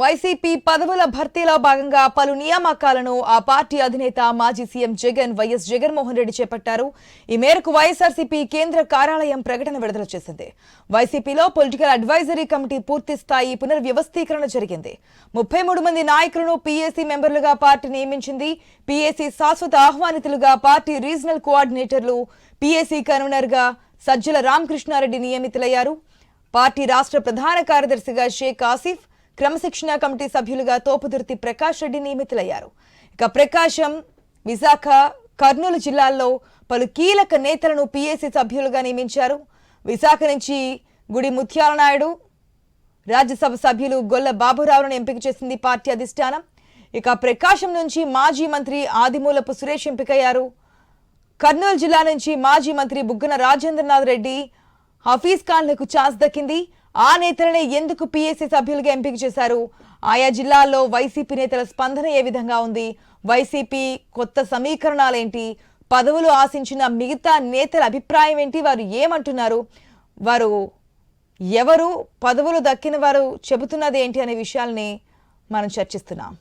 YCP పదవుల భర్తీలో భాగంగా పలు నియామకాలను ఆ పార్టీ అధినేత మాజీ సీఎం జగన్ వైఎస్ జగన్మోహన్ రెడ్డి చేపట్టారు. ఈ మేరకు వైఎస్ఆర్సీపీ కేంద్ర కార్యాలయం ప్రకటన విడుదల చేసింది. వైసీపీలో పొలిటికల్ అడ్వైజరీ కమిటీ పూర్తి స్థాయి పునర్వ్యవస్థీకరణ జరిగింది. ముప్పై మూడు మంది నాయకులను పీఏసీ మెంబర్లుగా పార్టీ నియమించింది. పీఏసీ శాశ్వత ఆహ్వానితులుగా పార్టీ రీజనల్ కోఆర్డినేటర్లు పీఏసీ కన్వీనర్గా సజ్జల రామకృష్ణారెడ్డి నియమితులయ్యారు. పార్టీ రాష్ట్ర ప్రధాన కార్యదర్శిగా షేక్ ఆసిఫ్ క్రమశిక్షణ కమిటీ సభ్యులుగా తోపుదుర్తి ప్రకాష్ రెడ్డి నియమితులయ్యారు. ఇక ప్రకాశం విశాఖ కర్నూలు జిల్లాల్లో పలు కీలక నేతలను పీఏసీ సభ్యులుగా నియమించారు. విశాఖ నుంచి గుడి ముత్యాల నాయుడు రాజ్యసభ సభ్యులు గొల్ల బాబురావులను ఎంపిక చేసింది పార్టీ అధిష్టానం. ఇక ప్రకాశం నుంచి మాజీ మంత్రి ఆదిమూలపు సురేష్ ఎంపికయ్యారు. కర్నూలు జిల్లా నుంచి మాజీ మంత్రి బుగ్గన రాజేంద్రనాథ్ రెడ్డి హఫీజ్ ఖాన్లకు ఛాన్స్ దక్కింది. ఆ నేతలనే ఎందుకు పీఏసీ సభ్యులుగా ఎంపిక చేశారు? ఆయా జిల్లాల్లో వైసీపీ నేతల స్పందన ఏ విధంగా ఉంది? వైసీపీ కొత్త సమీకరణాలేంటి? పదవులు ఆశించిన మిగతా నేతల అభిప్రాయం ఏంటి? వారు ఏమంటున్నారు? వారు ఎవరు? పదవులు దక్కిన వారు చెబుతున్నది ఏంటి అనే విషయాల్ని మనం చర్చిస్తున్నాం.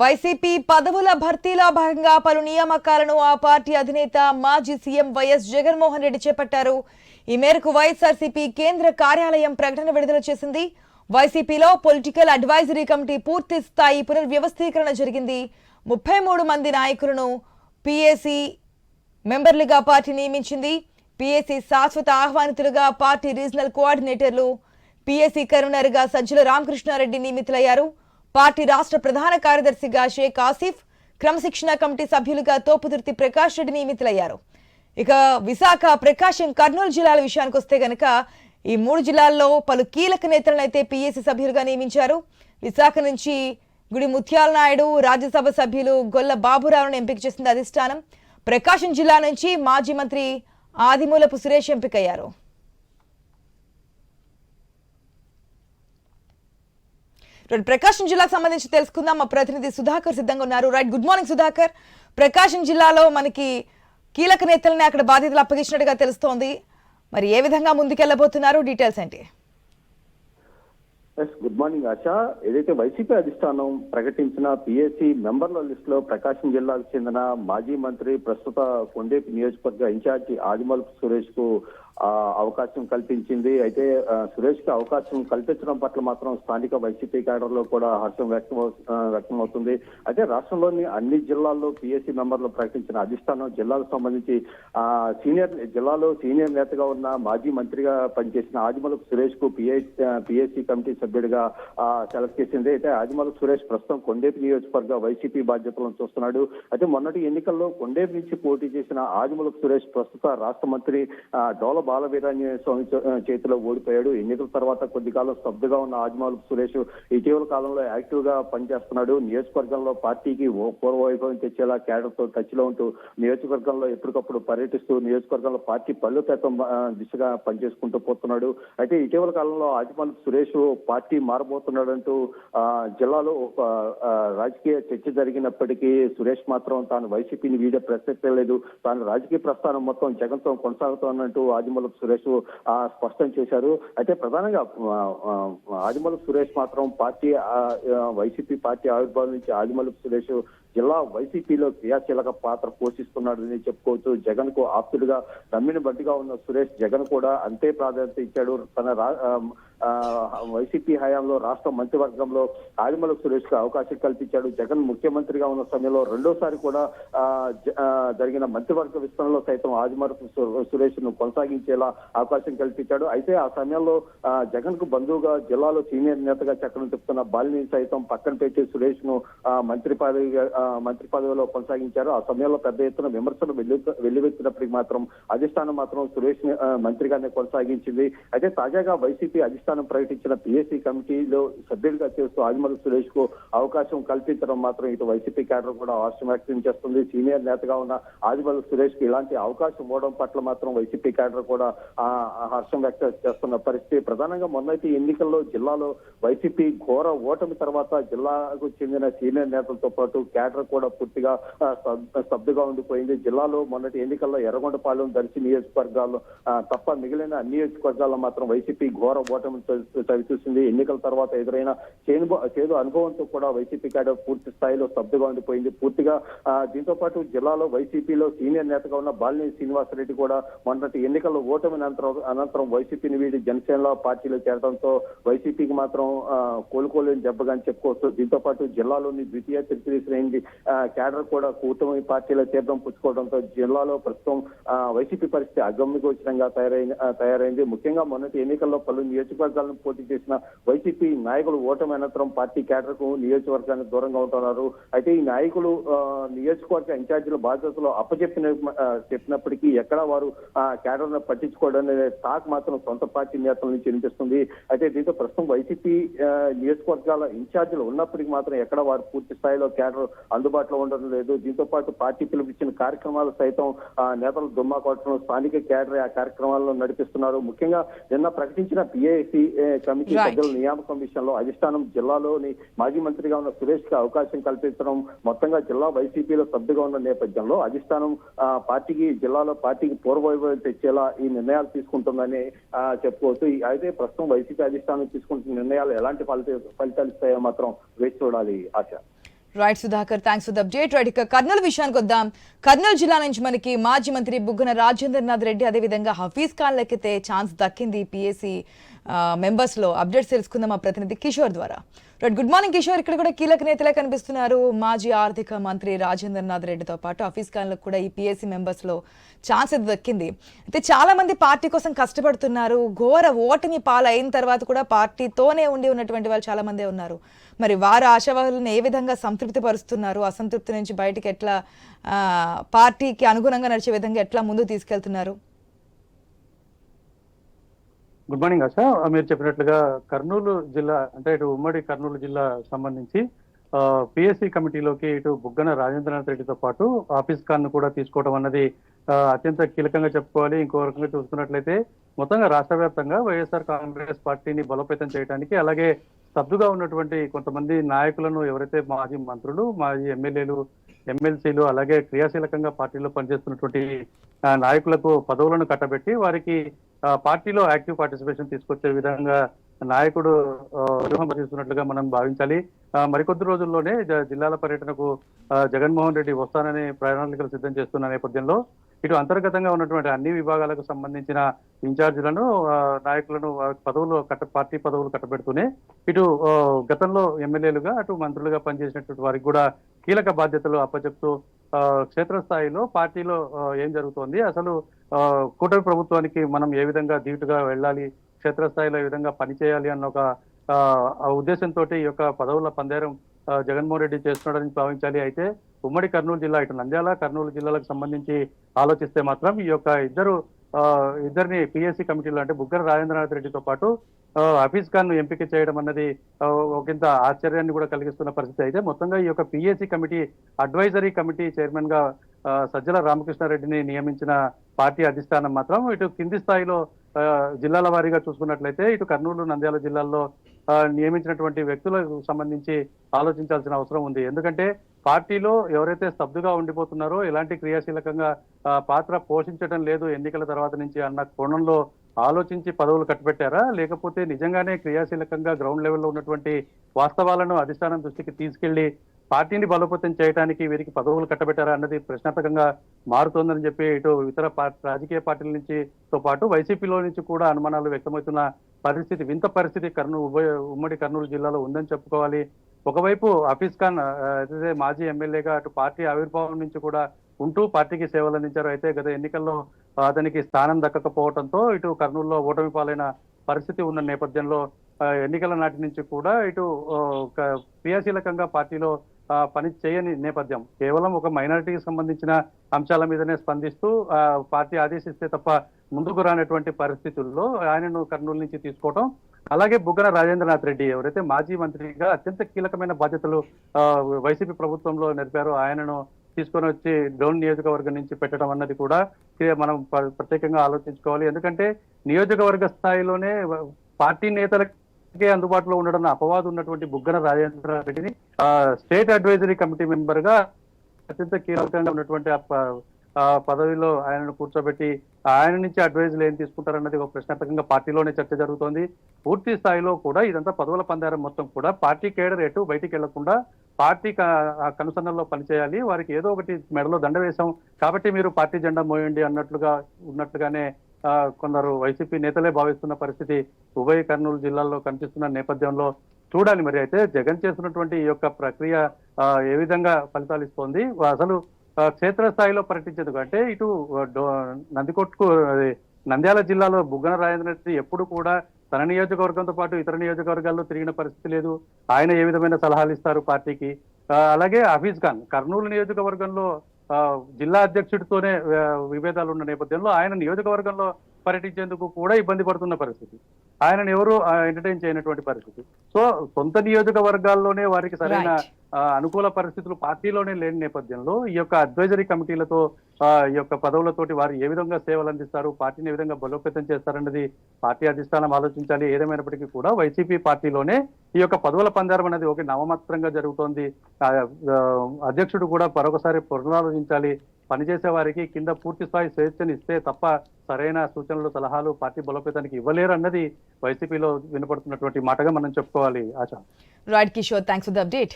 వైసీపీ పదవుల భర్తీలో భాగంగా పలు నియామకాలను ఆ పార్టీ అధినేత మాజీ సీఎం వైఎస్ జగన్మోహన్ రెడ్డి చేపట్టారు. ఈ మేరకు వైఎస్ఆర్సీపీ కేంద్ర కార్యాలయం ప్రకటన విడుదల చేసింది. వైసీపీలో పొలిటికల్ అడ్వైజరీ కమిటీ పూర్తి స్థాయి పునర్వ్యవస్థీకరణ జరిగింది. ముప్పై మూడు మంది నాయకులను పిఏసీ మెంబర్లుగా పార్టీ నియమించింది. పిఏసీ శాశ్వత ఆహ్వానితులుగా పార్టీ రీజనల్ కోఆర్డినేటర్లు పీఏసీ కన్వీనర్గా సజ్జల రామకృష్ణారెడ్డి నియమితులయ్యారు. పార్టీ రాష్ట్ర ప్రధాన కార్యదర్శిగా షేక్ ఆసిఫ్ క్రమశిక్షణ కమిటీ సభ్యులుగా తోపుదుర్తి ప్రకాష్ రెడ్డి నియమితులయ్యారు. ఇక విశాఖ ప్రకాశం కర్నూలు జిల్లాల విషయానికి వస్తే గనక ఈ మూడు జిల్లాల్లో పలు కీలక నేతలను అయితే పీఏసీ సభ్యులుగా నియమించారు. విశాఖ నుంచి గుడి ముత్యాల నాయుడు రాజ్యసభ సభ్యులు గొల్ల బాబురావును ఎంపిక చేసింది అధిష్టానం. ప్రకాశం జిల్లా నుంచి మాజీ మంత్రి ఆదిమూలపు సురేష్ ఎంపికయ్యారు. ప్రకాశం జిల్లాకు సంబంధించి తెలుసుకుందాం. మా ప్రతినిధి సుధాకర్ సిద్ధంగా ఉన్నారు. Right good morning Sudhakar. ప్రకాశం జిల్లాలో మనకి కీలక నేతల్ని అక్కడ బాధ్యతలు అప్పగించినట్టుగా తెలుస్తోంది. మరి ఏ విధంగా ముందుకెళ్ళబోతున్నారు డీటెయిల్స్ ఏంటి? Yes good morning Asha. ఏదైతే వైసీపీ అధిష్టానం ప్రకటించిన పిఎస్సి మెంబర్ల లిస్ట్లో ప్రకాశం జిల్లాకు చెందిన మాజీ మంత్రి ప్రస్తుత కొండేపి నియోజకవర్గ ఇన్ఛార్జి ఆదిమల్ సురేష్కు అవకాశం కల్పించింది. అయితే సురేష్కి అవకాశం కల్పించడం పట్ల మాత్రం స్థానిక వైసీపీ క్యాడర్లో కూడా హర్షం వ్యక్తం వ్యక్తమవుతుంది. అయితే రాష్ట్రంలోని అన్ని జిల్లాల్లో పిఎస్సీ మెంబర్లు ప్రకటించిన అధిష్టానం జిల్లాకు సంబంధించి ఆ సీనియర్ జిల్లాలో సీనియర్ నేతగా ఉన్న మాజీ మంత్రిగా పనిచేసిన ఆదిమలపు సురేష్కు పిఎస్సీ కమిటీ సభ్యుడిగా సెలెక్ట్ చేసింది. అయితే ఆదిమలపు సురేష్ ప్రస్తుతం కొండేపు నియోజకవర్గ వైసీపీ బాధ్యతలను చూస్తున్నాడు. అయితే మొన్నటి ఎన్నికల్లో కొండేపు నుంచి పోటీ చేసిన ఆదిమలపు సురేష్ ప్రస్తుత రాష్ట్ర మంత్రి ఆ, డోల బాలవీరాంజనేయ స్వామి చేతిలో ఓడిపోయాడు. ఎన్నికల తర్వాత కొద్ది కాలం స్తబ్దుగా ఉన్న ఆదిమలపు సురేష్ ఇటీవల కాలంలో యాక్టివ్గా పనిచేస్తున్నాడు. నియోజకవర్గంలో పార్టీకి పూర్వవైభవం పూర్వ వైభవం తెచ్చేలా క్యాడర్తో టచ్లో ఉంటూ నియోజకవర్గంలో ఎప్పటికప్పుడు పర్యటిస్తూ నియోజకవర్గంలో పార్టీ పల్లుతత్వం దిశగా పనిచేసుకుంటూ పోతున్నాడు. అయితే ఇటీవల కాలంలో ఆదిమలపు సురేష్ పార్టీ మారబోతున్నాడంటూ జిల్లాలో ఒక రాజకీయ చర్చ జరిగినప్పటికీ సురేష్ మాత్రం తాను వైసీపీని వీడే ప్రసక్తే లేదు తాను రాజకీయ ప్రస్థానం మొత్తం జగన్తో కొనసాగుతోన్నట్టు ఆదిమూలపు సురేష్ స్పష్టం చేశారు. అయితే ప్రధానంగా ఆదిమూలపు సురేష్ మాత్రం పార్టీ వైసీపీ పార్టీ ఆవిర్భావం నుంచి ఆదిమూలపు సురేష్ జిల్లా వైసీపీలో క్రియాశీలక పాత్ర పోషిస్తున్నాడని చెప్పుకోవచ్చు. జగన్కు ఆప్తుడిగా నమ్మిన బట్టిగా ఉన్న సురేష్ జగన్ కూడా అంతే ప్రాధాన్యత ఇచ్చాడు. తన వైసీపీ హయాంలో రాష్ట్ర మంత్రివర్గంలో ఆదిమలకు సురేష్కు అవకాశం కల్పించాడు. జగన్ ముఖ్యమంత్రిగా ఉన్న సమయంలో రెండోసారి కూడా జరిగిన మంత్రివర్గ విస్తరణలో సైతం ఆదిమలకు సురేష్ను కొనసాగించేలా అవకాశం కల్పించాడు. అయితే ఆ సమయంలో జగన్కు బంధువుగా జిల్లాలో సీనియర్ నేతగా చక్రం తిప్పుతున్న బాలిని సైతం పక్కన పెట్టి సురేష్ను మంత్రి పదవి మంత్రి పదవిలో కొనసాగించారు. ఆ సమయంలో పెద్ద ఎత్తున విమర్శలు వెల్లు వెల్లువెత్తినప్పటికీ మాత్రం అధిష్టానం మాత్రం సురేష్ మంత్రిగానే కొనసాగించింది. అయితే తాజాగా వైసీపీ అధిష్టానం ప్రకటించిన పిఎస్సీ కమిటీలో సభ్యుడిగా చేస్తూ ఆదిమల సురేష్కు అవకాశం కల్పించడం మాత్రం ఇటు వైసీపీ క్యాడర్ కూడా హర్షం వ్యక్తం చేస్తుంది. సీనియర్ నేతగా ఉన్న ఆదిమల సురేష్కు ఇలాంటి అవకాశం ఇవ్వడం పట్ల మాత్రం వైసీపీ క్యాడర్ కూడా హర్షం వ్యక్తం చేస్తున్న పరిస్థితి. ప్రధానంగా మొన్నటి ఎన్నికల్లో జిల్లాలో వైసీపీ ఘోర ఓటమి తర్వాత జిల్లాకు చెందిన సీనియర్ నేతలతో పాటు క్యాడర్ కూడా పూర్తిగా స్తబ్దుగా ఉండిపోయింది. జిల్లాలో మొన్నటి ఎన్నికల్లో ఎర్రగొండపాలెం దర్శి నియోజకవర్గాల్లో తప్ప మిగిలిన అన్ని నియోజకవర్గాల్లో మాత్రం వైసీపీ ఘోర ఓటమి చవిచూసింది ఎన్నికల తర్వాత ఎదురైన చేదు చేదు అనుభవంతో కూడా వైసీపీ క్యాడర్ పూర్తి స్థాయిలో స్తబ్దుగా ఉండిపోయింది. పూర్తిగా దీంతో పాటు జిల్లాలో వైసీపీలో సీనియర్ నేతగా ఉన్న బాలినేని శ్రీనివాసరెడ్డి కూడా మొన్నటి ఎన్నికల్లో ఓటమి అనంతరం అనంతరం వైసీపీని వీడి జనసేనలో పార్టీలో చేరడంతో వైసీపీకి మాత్రం కోలుకోలేని దెబ్బగా అని చెప్పుకోవచ్చు. దీంతో పాటు జిల్లాలోని ద్వితీయ తృతీయ శ్రేణి క్యాడర్ కూడా కూటమి పార్టీలో చేరడం పుచ్చుకోవడంతో జిల్లాలో ప్రస్తుతం వైసీపీ పరిస్థితి అగమ్యగోచరంగా తయారైంది తయారైంది. ముఖ్యంగా మొన్నటి ఎన్నికల్లో పలు నియోజకవర్గాలను పోటీ చేసిన వైసీపీ నాయకులు ఓటమి అనంతరం పార్టీ కేటర్కు కు నియోజకవర్గానికి దూరంగా ఉంటున్నారు. అయితే ఈ నాయకులు నియోజకవర్గ ఇన్ఛార్జీల బాధ్యతలు అప్పచెప్పిన చెప్పినప్పటికీ ఎక్కడ వారు కేటర్ను పట్టించుకోవడం టాక్ మాత్రం సొంత పార్టీ నేతల నుంచి వినిపిస్తుంది. అయితే దీంతో ప్రస్తుతం వైసీపీ నియోజకవర్గాల ఇన్ఛార్జీలు ఉన్నప్పటికీ మాత్రం ఎక్కడ వారు పూర్తి స్థాయిలో కేడర్ అందుబాటులో ఉండడం లేదు. దీంతో పాటు పార్టీ పిలుపుచ్చిన కార్యక్రమాలు సైతం ఆ, నేతలు దుమ్మా కొట్టడం స్థానిక కేడర్ ఆ కార్యక్రమాల్లో నడిపిస్తున్నారు. ముఖ్యంగా నిన్న ప్రకటించిన పిఏ పిఏసి కమిటీ. సభ్యుల నియామకం విషయంలో అధిష్టానం జిల్లాలోని మాజీ మంత్రిగా ఉన్న సురేష్కి అవకాశం కల్పించడం మొత్తంగా జిల్లా వైసీపీలో సభ్యుగా ఉన్న నేపథ్యంలో అధిష్టానం పార్టీకి జిల్లాలో పార్టీకి పూర్వవైభవం తెచ్చేలా ఈ నిర్ణయాలు తీసుకుంటుందని చెప్పుకోవచ్చు. అయితే ప్రస్తుతం వైసీపీ అధిష్టానం తీసుకుంటున్న నిర్ణయాలు ఎలాంటి ఫలిత ఫలితాలు ఇస్తాయో మాత్రం వేచి చూడాలి Asha. Right Sudhakar thanks for the update right ఇక కర్నూలు విషయానికి వద్దాం. కర్నూలు జిల్లా నుంచి మనకి మాజీ మంత్రి బుగ్గన రాజేంద్రనాథ్ రెడ్డి అదేవిధంగా హఫీజ్ ఖాన్ లెక్కితే ఛాన్స్ దక్కింది పిఎస్సి మెంబర్స్లో అప్డేట్స్ తెలుసుకుందాం మా ప్రతినిధి కిషోర్ ద్వారా. Right good morning Kishore. ఇక్కడ కూడా కీలక నేతలే కనిపిస్తున్నారు. మాజీ ఆర్థిక మంత్రి రాజేంద్రనాథ్ రెడ్డితో పాటు ఆఫీస్ ఖాన్లకు కూడా ఈ పిఎస్సి మెంబర్స్లో ఛాన్స్ అయితే దక్కింది. అయితే చాలామంది పార్టీ కోసం కష్టపడుతున్నారు. ఘోర ఓటమి పాలైన తర్వాత కూడా పార్టీతోనే ఉండి ఉన్నటువంటి వాళ్ళు చాలామందే ఉన్నారు. మరి వారు ఆశావాహులను ఏ విధంగా సంతృప్తి పరుస్తున్నారు? అసంతృప్తి నుంచి బయటికి ఎట్లా పార్టీకి అనుగుణంగా నడిచే విధంగా ఎట్లా ముందుకు తీసుకెళ్తున్నారు? Good morning Asha. మీరు చెప్పినట్లుగా కర్నూలు జిల్లా అంటే ఇటు ఉమ్మడి కర్నూలు జిల్లా సంబంధించి పిఎస్సి కమిటీలోకి ఇటు బుగ్గన రాజేంద్రనాథ్ రెడ్డితో పాటు ఆఫీస్ కాన్ను కూడా తీసుకోవడం అన్నది అత్యంత కీలకంగా చెప్పుకోవాలి. ఇంకో రకంగా చూసుకున్నట్లయితే మొత్తంగా రాష్ట్ర వ్యాప్తంగా వైఎస్ఆర్ కాంగ్రెస్ పార్టీని బలోపేతం చేయడానికి అలాగే సబ్దుగా ఉన్నటువంటి కొంతమంది నాయకులను ఎవరైతే మాజీ మంత్రులు మాజీ ఎమ్మెల్యేలు ఎమ్మెల్సీలు అలాగే క్రియాశీలకంగా పార్టీలో పనిచేస్తున్నటువంటి నాయకులకు పదవులను కట్టబెట్టి వారికి పార్టీలో యాక్టివ్ పార్టిసిపేషన్ తీసుకొచ్చే విధంగా నాయకుడు వ్యూహం చేస్తున్నట్లుగా మనం భావించాలి. మరికొద్ది రోజుల్లోనే జ- జిల్లాల పర్యటనకు జగన్మోహన్ రెడ్డి వస్తానని ప్రణాళికలు సిద్ధం చేస్తున్న నేపథ్యంలో ఇటు అంతర్గతంగా ఉన్నటువంటి అన్ని విభాగాలకు సంబంధించిన ఇన్ఛార్జీలను నాయకులను పదవులు కట్ట పార్టీ పదవులు కట్టబెడుతూనే ఇటు గతంలో ఎమ్మెల్యేలుగా అటు మంత్రులుగా పనిచేసినటువంటి వారికి కూడా కీలక బాధ్యతలు అప్పచెప్తూ క్షేత్రస్థాయిలో పార్టీలో ఏం జరుగుతోంది? అసలు ఆ, కూటమి ప్రభుత్వానికి మనం ఏ విధంగా ధీటుగా వెళ్ళాలి? క్షేత్రస్థాయిలో ఏ విధంగా పనిచేయాలి అన్న ఒక ఉద్దేశంతో ఈ యొక్క పదవుల పందేరం జగన్మోహన్ రెడ్డి చేస్తున్నాడని భావించాలి అయితే ఉమ్మడి కర్నూలు జిల్లా ఇటు నంద్యాల కర్నూలు జిల్లాలకు సంబంధించి ఆలోచిస్తే మాత్రం ఈ యొక్క ఇద్దరు ఆ, ఇద్దరిని పిఎస్సి కమిటీలో అంటే బుగ్గర రాజేంద్రనాథ్ రెడ్డితో పాటు హఫీజ్ ఖాన్ను ఎంపిక చేయడం అన్నది ఒకంత ఆశ్చర్యాన్ని కూడా కలిగిస్తున్న పరిస్థితి. అయితే మొత్తంగా ఈ యొక్క పిఎస్సి కమిటీ అడ్వైజరీ కమిటీ చైర్మన్గా సజ్జల రామకృష్ణారెడ్డిని నియమించిన పార్టీ అధిష్టానం మాత్రం ఇటు కింది స్థాయిలో జిల్లాల వారీగా చూసుకున్నట్లయితే ఇటు కర్నూలు నంద్యాల జిల్లాల్లో నియమించినటువంటి వ్యక్తులకు సంబంధించి ఆలోచించాల్సిన అవసరం ఉంది. ఎందుకంటే పార్టీలో ఎవరైతే స్తబ్దుగా ఉండిపోతున్నారో ఎలాంటి క్రియాశీలకంగా పాత్ర పోషించడం లేదు ఎన్నికల తర్వాత నుంచి అన్న కోణంలో ఆలోచించి పదవులు కట్టబెట్టారా? లేకపోతే నిజంగానే క్రియాశీలకంగా గ్రౌండ్ లెవెల్లో ఉన్నటువంటి వాస్తవాలను అధిష్టానం దృష్టికి తీసుకెళ్ళి పార్టీని బలోపేతం చేయడానికి వీరికి పదవులు కట్టబెట్టారా అన్నది ప్రశ్నార్థకంగా మారుతోందని చెప్పి ఇటు ఇతర రాజకీయ పార్టీల నుంచి తో పాటు వైసీపీలో నుంచి కూడా అనుమానాలు వ్యక్తమవుతున్న పరిస్థితి వింత పరిస్థితి కర్నూలు ఉభయ ఉమ్మడి కర్నూలు జిల్లాలో ఉందని చెప్పుకోవాలి. ఒకవైపు హఫీజ్ ఖాన్ అయితే మాజీ ఎమ్మెల్యేగా అటు పార్టీ ఆవిర్భావం నుంచి కూడా ఉంటూ పార్టీకి సేవలు అందించారు. అయితే గత ఎన్నికల్లో అతనికి స్థానం దక్కకపోవడంతో ఇటు కర్నూలులో ఓటమి పాలైన పరిస్థితి ఉన్న నేపథ్యంలో ఎన్నికల నాటి నుంచి కూడా ఇటు క్రియాశీలకంగా పార్టీలో పని చేయని నేపథ్యం. కేవలం ఒక మైనారిటీకి సంబంధించిన అంశాల మీదనే స్పందిస్తూ ఆ, పార్టీ ఆదేశిస్తే తప్ప ముందుకు రానటువంటి పరిస్థితుల్లో ఆయనను కర్నూలు నుంచి తీసుకోవడం అలాగే బుగ్గన రాజేంద్రనాథ్ రెడ్డి ఎవరైతే మాజీ మంత్రిగా అత్యంత కీలకమైన బాధ్యతలు ఆ, వైసీపీ ప్రభుత్వంలో నెరపారో ఆయనను తీసుకొని వచ్చి డౌన్ నియోజకవర్గం నుంచి పెట్టడం అన్నది కూడా మనం ప్రత్యేకంగా ఆలోచించుకోవాలి. ఎందుకంటే నియోజకవర్గ స్థాయిలోనే పార్టీ నేతలకే అందుబాటులో ఉండడం అపవాదు ఉన్నటువంటి బుగ్గన రాజేంద్ర రెడ్డిని స్టేట్ అడ్వైజరీ కమిటీ మెంబర్గా అత్యంత కీలకంగా ఉన్నటువంటి పదవిలో ఆయనను కూర్చోబెట్టి ఆయన నుంచి అడ్వైజులు ఏం తీసుకుంటారన్నది ఒక ప్రశ్నార్థకంగా పార్టీలోనే చర్చ జరుగుతోంది. పూర్తి స్థాయిలో కూడా ఇదంతా పదవుల పందారం మొత్తం కూడా పార్టీ కేడర్ ఎటు బయటికి వెళ్ళకుండా పార్టీ కనుసన్నల్లో పనిచేయాలి వారికి ఏదో ఒకటి మెడలో దండ వేశాం. కాబట్టి మీరు పార్టీ జెండా మోయండి అన్నట్లుగా ఉన్నట్లుగానే కొందరు వైసీపీ నేతలే భావిస్తున్న పరిస్థితి ఉభయ కర్నూలు జిల్లాల్లో కనిపిస్తున్న నేపథ్యంలో చూడాలి మరి. అయితే జగన్ చేస్తున్నటువంటి ఈ యొక్క ప్రక్రియ ఏ విధంగా ఫలితాలు ఇస్తోంది? అసలు క్షేత్రస్థాయిలో పర్యటించేందుకు అంటే ఇటు డో- నందికొట్కు నంద్యాల జిల్లాలో బుగ్గన రాజేంద్ర రెడ్డి ఎప్పుడు కూడా తన నియోజకవర్గంతో పాటు ఇతర నియోజకవర్గాల్లో తిరిగిన పరిస్థితి లేదు. ఆయన ఏ విధమైన సలహాలు ఇస్తారు పార్టీకి? అలాగే హఫీజ్ ఖాన్ కర్నూలు నియోజకవర్గంలో జిల్లా అధ్యక్షుడితోనే విభేదాలు ఉన్న నేపథ్యంలో ఆయన నియోజకవర్గంలో పర్యటించేందుకు కూడా ఇబ్బంది పడుతున్న పరిస్థితి. ఆయనను ఎవరు ఎంటర్టైన్ చేయనటువంటి పరిస్థితి. సో సొంత నియోజకవర్గాల్లోనే వారికి సరైన అనుకూల పరిస్థితులు పార్టీలోనే లేని నేపథ్యంలో ఈ యొక్క అడ్వైజరీ కమిటీలతో ఈ యొక్క పదవులతోటి వారు ఏ విధంగా సేవలు అందిస్తారు పార్టీని ఏ విధంగా బలోపేతం చేస్తారన్నది పార్టీ అధిష్టానం ఆలోచించాలి. ఏదేమైనప్పటికీ కూడా వైసీపీ పార్టీలోనే ఈ యొక్క పదవుల పందారం అనేది ఒక నవమాత్రంగా జరుగుతోంది. అధ్యక్షుడు కూడా మరొకసారి పునరాలోచించాలి. పనిచేసే వారికి కింద పూర్తి స్థాయి స్వేచ్ఛను ఇస్తే తప్ప సరైన సూచనలు సలహాలు పార్టీ బలోపేతానికి ఇవ్వలేరు అన్నది వైసీపీలో వినపడుతున్నటువంటి మాటగా మనం చెప్పుకోవాలి. Asha right Kishore thanks for the update